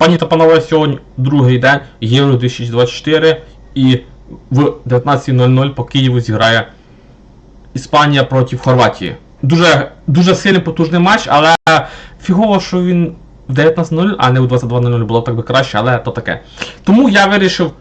Пані та панове, сьогодні другий день Євро 2024 і в 19.00 по Києву зіграє Іспанія проти Хорватії. Дуже, дуже сильний потужний матч, але фігово, що він в 19.00, а не у 22.00 було так би краще, але то таке. Тому я вирішив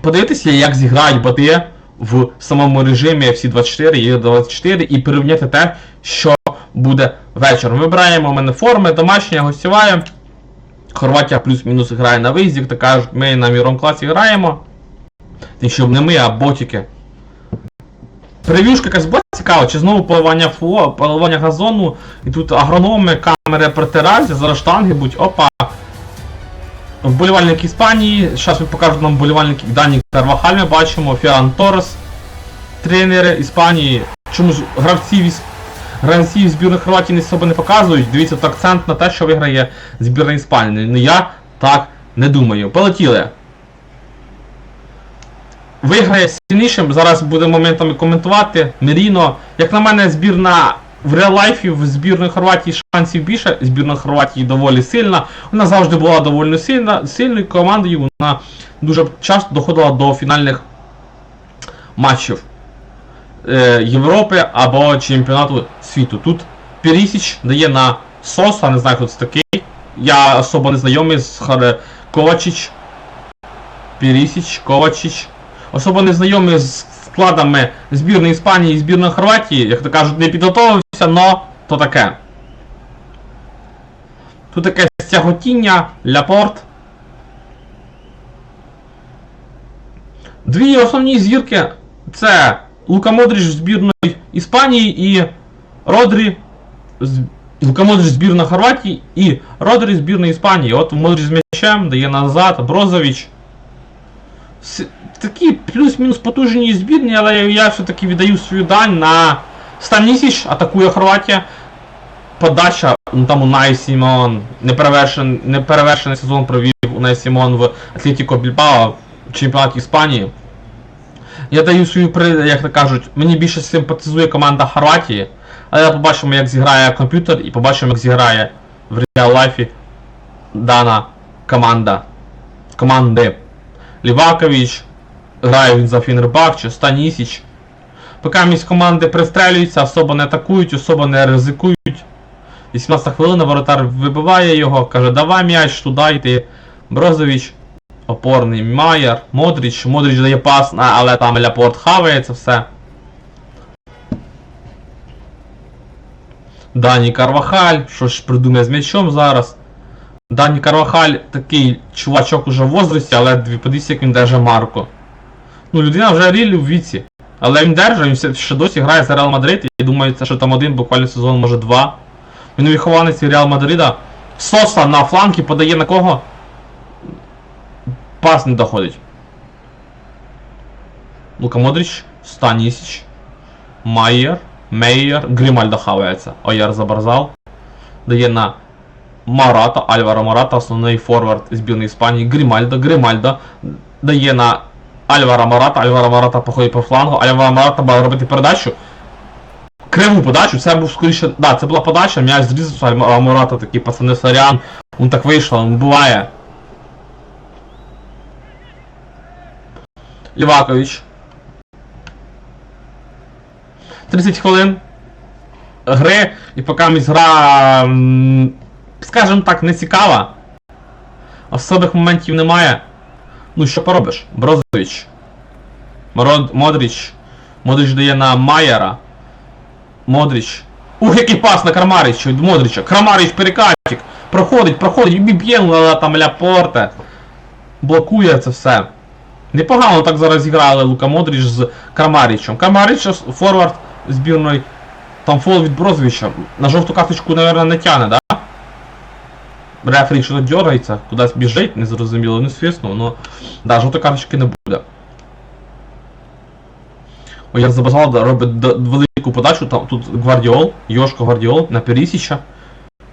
подивитися, як зіграють боти в самому режимі FC24 і 24 і порівняти те, що буде вечором. Вибираємо у мене форми, домашня, гостєва. Хорватія плюс-мінус грає на виїзді, то кажуть, ми на міром класі граємо. Щоб не ми, а ботики. Прев'юшка якась була цікава, чи знову поливання фло, поливання газону, і тут агрономи, камери протираються, зараз штанги будь, опа. Вболівальник Іспанії, зараз покажуть нам вболівальник Дані Карвахаль, ми бачимо, Фіан Торрес, тренери Іспанії. Чомусь гравців із гравців збірної Хорватії не себе не показують. Дивіться, тут акцент на те, що виграє збірна Іспанії. Ну я так не думаю. Полетіли. Виграє сильнішим, зараз буде моментами коментувати. Меріно. Як на мене, збірна в реал-лайфі в збірної Хорватії шансів більше. Збірна Хорватії доволі сильна. Вона завжди була доволі сильна, сильною командою. Вона дуже часто доходила до фінальних матчів е, Європи або чемпіонату світу. Тут Перісіч дає на Соса, не знаю, хто це такий. Я особо не знайомий з Харе Ковачич. Перісіч, Ковачич. Особо не знайомий з складами збірної Іспанії і збірної Хорватії, як то кажуть, не підготовився, но то таке. Тут таке стяготіння, ляпорт. Дві основні зірки це Лука Модріч збірної Іспанії і Родрі. Лука Модріч збірна Хорватії і Родрі збірної Іспанії. От Модріч з м'ячем, дає назад, Брозович. Такі плюс-мінус потужні збірні, але я все-таки віддаю свою дань на Станісіч, атакує Хорватія. Подача, ну там Унай Сімон, неперевершений, неперевершений сезон провів Унай Сімон в Атлетіко Більбао в чемпіонаті Іспанії. Я даю свою як то кажуть, мені більше симпатизує команда Хорватії, але побачимо, як зіграє комп'ютер і побачимо, як зіграє в реал лайфі дана команда. Команди. Лівакович, грає він за Фінербахче, Станісіч. Поки місь команди пристрелюються, особо не атакують, особо не ризикують. 18 хвилина воротар вибиває його, каже, давай м'яч туди йти. Брозович, опорний Майер, Модріч, Модріч дає пас, але там Ляпорт хавається все. Дані Карвахаль, що ж придумає з м'ячом зараз. Дані Карвахаль такий чувачок уже в возрасті, але подивіться, як він держить марку. Ну, людина вже рілі в віці. Але він держить, він ще досі грає за Реал Мадрид. І думаю, що там один, буквально сезон, може два. Він вихованець Реал Мадрида. Соса на фланки подає на кого? Пас не доходить. Лука Модріч, Станісіч, Майер, Мейер, Грімальдо хавається. Ояр забарзал. Дає на Марата, Альваро Марата, основний форвард збірної Іспанії. Грімальдо, Грімальдо дає на Альвара Марата, Альвара Марата походить по флангу, Альвара Марата буде робити передачу. Криву подачу, це був скоріше. Да, це була подача, м'яч зрізався, Альвара Марата такий пацани сорян. Он так вийшло, он буває. Лівакович. 30 хвилин гри, і поки місь гра, скажімо так, не цікава. Особих моментів немає. Ну що поробиш? Брозович. Модріч. Модріч дає на Майера. Модріч. Ух, який пас на Крамарича від Модріча. Крамарич перекатчик. Проходить, проходить, біб'єн, але там Ляпорте. Блокує це все. Непогано так зараз зіграли Лука Модріч з Крамаричем. Крамарич форвард збірної. Там фол від Брозовича. На жовту карточку, мабуть, не тяне, да? Рефері що дергається, кудись біжить, незрозуміло, не свиснув, но да, жовтої карточки не буде. Ой, я забажав, робить велику подачу, там тут Гвардіол, Йошко Гвардіол на Перісіча.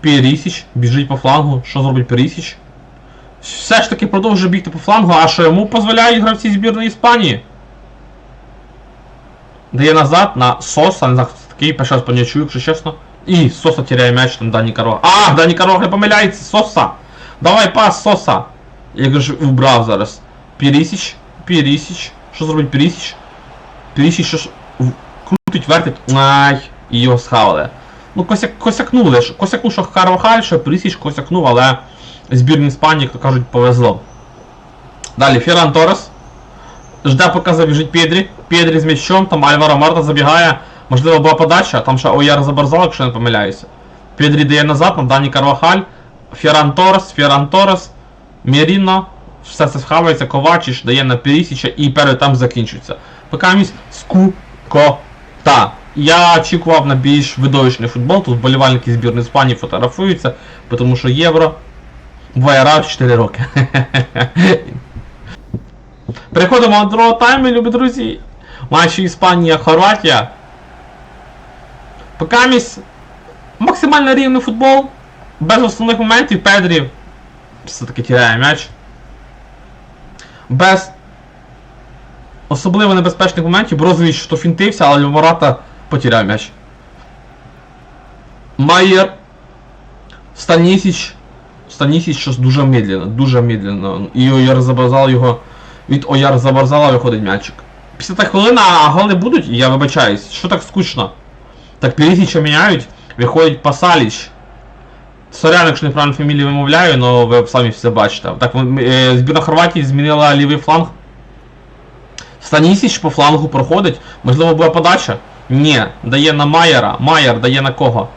Перісіч біжить по флангу, що зробить Перісіч? Все ж таки продовжує бігти по флангу, а що йому дозволяють гравці збірної Іспанії? Дає назад на Соса, не знаю, такий, перший раз по чую, якщо чесно. І Соса теряє м'яч, там Дані Карог. А, Дані Карог не помиляється, Соса! Давай пас, Соса. Я ж вбрав зараз. Перісіч, Перісіч. Що зробить Перісіч? Перісіч що ж крутить, вертить. Ай, і його схавали. Ну, косяк, косякнули. Косякнув, що Карвахаль, що Перісіч косякнув, але збірні Іспанії, як то кажуть, повезло. Далі, Ферран Торрес. Жде, поки забіжить Педрі. Педрі з м'ячом, там Альваро Марта забігає. Можливо, була подача, там ще Ояр заборзал, якщо не помиляюся. Педрі дає назад, там Дані Карвахаль, Ферран Торрес, Ферран Торрес, Міріно, все це схавається, Ковачіч дає на Перісіча і перед там закінчується. Поки місь скукота. Я очікував на більш видовищний футбол, тут вболівальники збірної Іспанії фотографуються, тому що євро буває раз 4 роки. Переходимо до другого тайму, любі друзі. Матчі Іспанія, Хорватія. Покамість максимально рівний футбол. Без основних моментів Педрі все-таки тіряє м'яч. Без особливо небезпечних моментів Брозович що фінтився, але Мората потеряв м'яч. Майєр. Станісіч. Станісіч щось дуже медленно, дуже медленно. І Ояр забарзал його. Від Ояр забарзала виходить м'ячик. 50 хвилина, а голи будуть, я вибачаюсь. Що так скучно? Так Перісіча міняють, виходить Пасаліч. Сорян, якщо неправильно фамілію вимовляю, але ви самі все бачите. Так, е, збірна Хорватії змінила лівий фланг. Станісіч по флангу проходить. Можливо, була подача? Ні, дає на Майера. Майер дає на кого?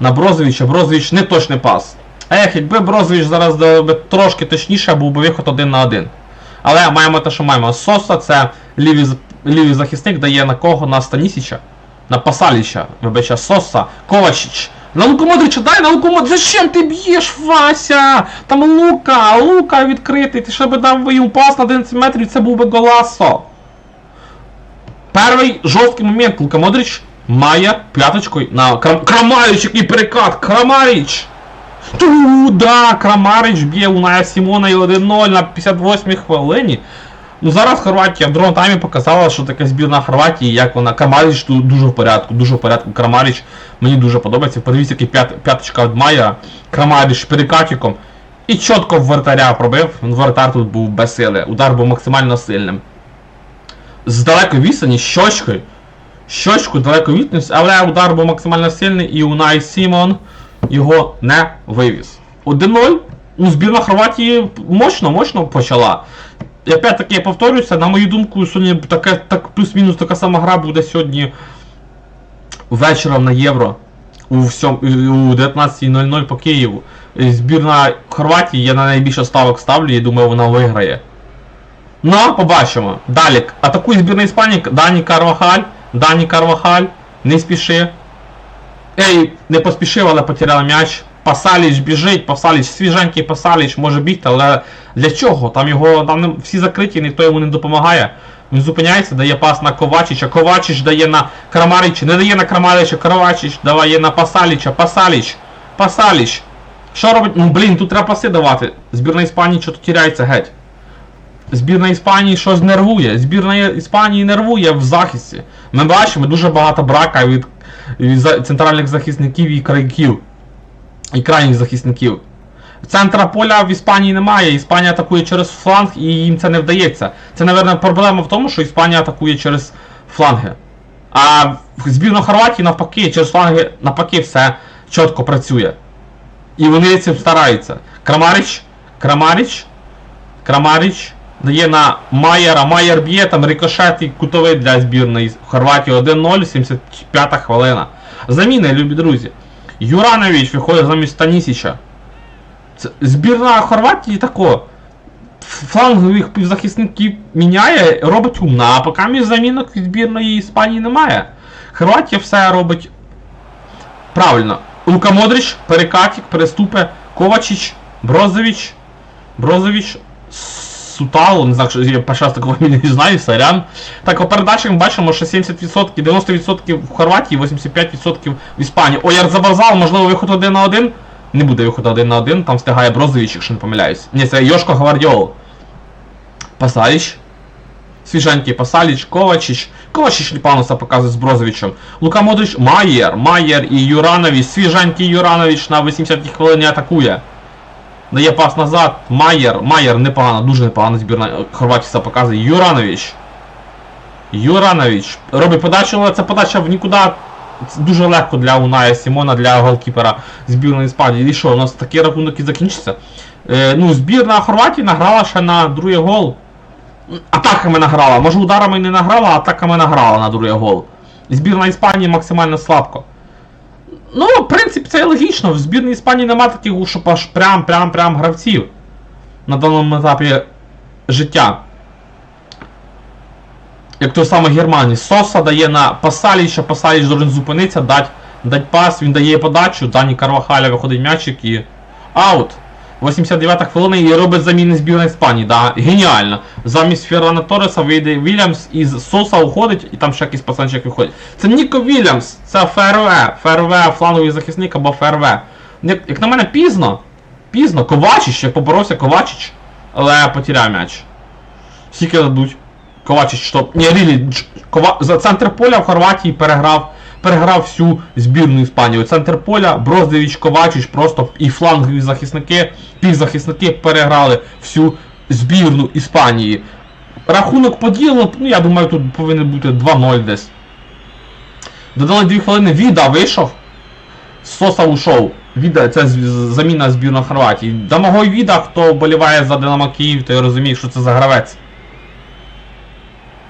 На Брозовича. Брозович не точний пас. Ех, якби Брозович зараз би трошки точніше, був би виход один на один. Але маємо те, що маємо. Соса це лівий, лівий захисник дає на кого? На Станісіча. На Пасаліча, вибача, Соса, Ковачич. На Луку Модрича, дай на Луку Модрича. Зачем ти б'єш, Вася? Там Лука, Лука відкритий. Ти ще би дав йому пас на 11 метрів, це був би голасо. Перший жорсткий момент Лука Модрич має п'яточкою на Крам... Крамаріч, який перекат! Крамаріч! Туда! Крамарич б'є у Ная Сімона і 1-0 на 58 хвилині. Ну зараз Хорватія в другому таймі показала, що таке збірна Хорватії, як вона. Крамаріч тут дуже в порядку, дуже в порядку. Крамаріч мені дуже подобається. Подивіться, який п'ят, п'яточка від Майя. Крамаріч перекатиком. І чітко в вратаря пробив. Вратар тут був без сили. Удар був максимально сильним. З далекої відстані щочкою. Щочку далеко відстані, але удар був максимально сильний і Унай Сімон його не вивіз. 1-0. Ну, збірна Хорватії мощно, мощно почала. І опять таки я повторюся, на мою думку, сьогодні таке, так, плюс-мінус така сама гра буде сьогодні вечором на Євро у, всьом, у 19.00 по Києву. Збірна Хорватії я на найбільше ставок ставлю і думаю, вона виграє. Ну, побачимо. Далі. Атакує збірна Іспанії, Дані Карвахаль. Дані Карвахаль. Не спіши. Ей, не поспішив, але потеряв м'яч. Пасаліч біжить, Пасаліч, свіженький Пасаліч може бігти, але для чого? Там його там всі закриті, ніхто йому не допомагає. Він зупиняється, дає пас на Ковачича, Ковачич дає на Крамарича, не дає на Крамарича, Кровачич дає на Пасаліча, Пасаліч, Пасаліч. Що робить? Ну блін, тут треба паси давати. Збірна Іспанії що-то тіряється геть. Збірна Іспанії щось нервує. Збірна Іспанії нервує в захисті. Ми бачимо дуже багато брака від, центральних захисників і крайків. І крайніх захисників. Центра поля в Іспанії немає. Іспанія атакує через фланг і їм це не вдається. Це, напевно, проблема в тому, що Іспанія атакує через фланги. А збірна Хорватії навпаки, через фланги навпаки все чітко працює. І вони цим стараються. Крамарич, Крамарич, Крамарич дає на Майера. Майер б'є, там рикошет і кутовий для збірної Хорватії 1-0, 75 хвилина. Заміни, любі друзі. Юранович виходить замість Станісіча. Збірна Хорватії тако. Флангових півзахисників міняє, робить умна, а поки між замінок від збірної Іспанії немає. Хорватія все робить правильно. Лука Модрич, перекатик, переступи, Ковачич, Брозович, Брозович, Сутало, не знаю, що я перший раз такого не знаю, сорян. Так, по передачах ми бачимо, що 70%, 90% в Хорватії, 85% в Іспанії. Ояр забазав, можливо, виход один на один. Не буде виходу один на один, там встигає Брозович, якщо не помиляюсь. Ні, це Йошко Гвардіол. Пасаліч. Свіженький Пасаліч, Ковачич. Ковачич Ліпануса показує з Брозовичем. Лука Модрич, Майєр, Майєр і Юранович. Свіженький Юранович на 80-й хвилині атакує. Дає пас назад. Майер. Майер непогано, дуже непогано збірна Хорватії показує. Юранович. Юранович. Робить подачу, але це подача в нікуди. Дуже легко для Уная Сімона, для голкіпера збірної Іспанії. І що, у нас такий рахунок і закінчиться? Е, ну, збірна Хорватії награла ще на другий гол. Атаками награла. Може ударами не награла, а атаками награла на другий гол. Збірна Іспанії максимально слабко. Ну, в принципі, це логічно. В збірній Іспанії нема таких, щоб аж прям-прям-прям гравців на даному етапі життя. Як той саме Германії. Соса дає на Пасаліча, Пасаліч должен зупинитися, дати дать пас, він дає подачу, Дані Карвахаля виходить м'ячик і. Аут. 89 хвилина і робить заміни збірної Іспанії. Да, геніально. Замість Феррана Торреса вийде Вільямс і з Соса уходить, і там ще якийсь пацанчик виходить. Це Ніко Вільямс, це ФРВ. ФРВ, фланговий захисник або ФРВ. Як на мене, пізно. Пізно. Ковачич, як поборовся Ковачич, але потеряв м'яч. Скільки дадуть? Ковачич, що. Ні, Рілі, Кова... за центр поля в Хорватії переграв, переграв всю збірну Іспанію. Центр поля, Броздевич, Ковачич, просто і флангові захисники, півзахисники переграли всю збірну Іспанії. Рахунок поділено, ну я думаю, тут повинен бути 2-0 десь. Додали 2 хвилини, Віда вийшов. Соса ушов. Віда, це заміна збірної Хорватії. Домогой Віда, хто вболіває за Динамо Київ, той розуміє, що це за гравець.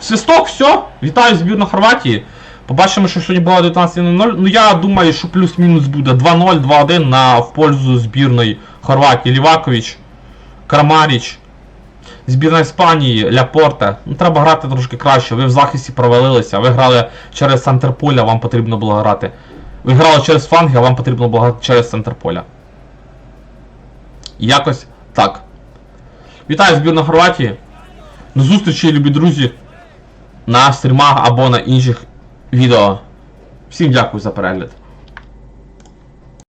Свисток, все. Вітаю збірну Хорватії. Побачимо, що сьогодні було 19.00. Ну я думаю, що плюс-мінус буде 2-0, 2-1 на в пользу збірної Хорватії. Лівакович, Крамаріч. Збірна Іспанії, Ляпорте. Ну треба грати трошки краще. Ви в захисті провалилися. Ви грали через центр поля, вам потрібно було грати. Ви грали через фланги, а вам потрібно було грати через центр поля. Якось так. Вітаю збірна Хорватії. До зустрічі, любі друзі, на стрімах або на інших відео. Всім дякую за перегляд.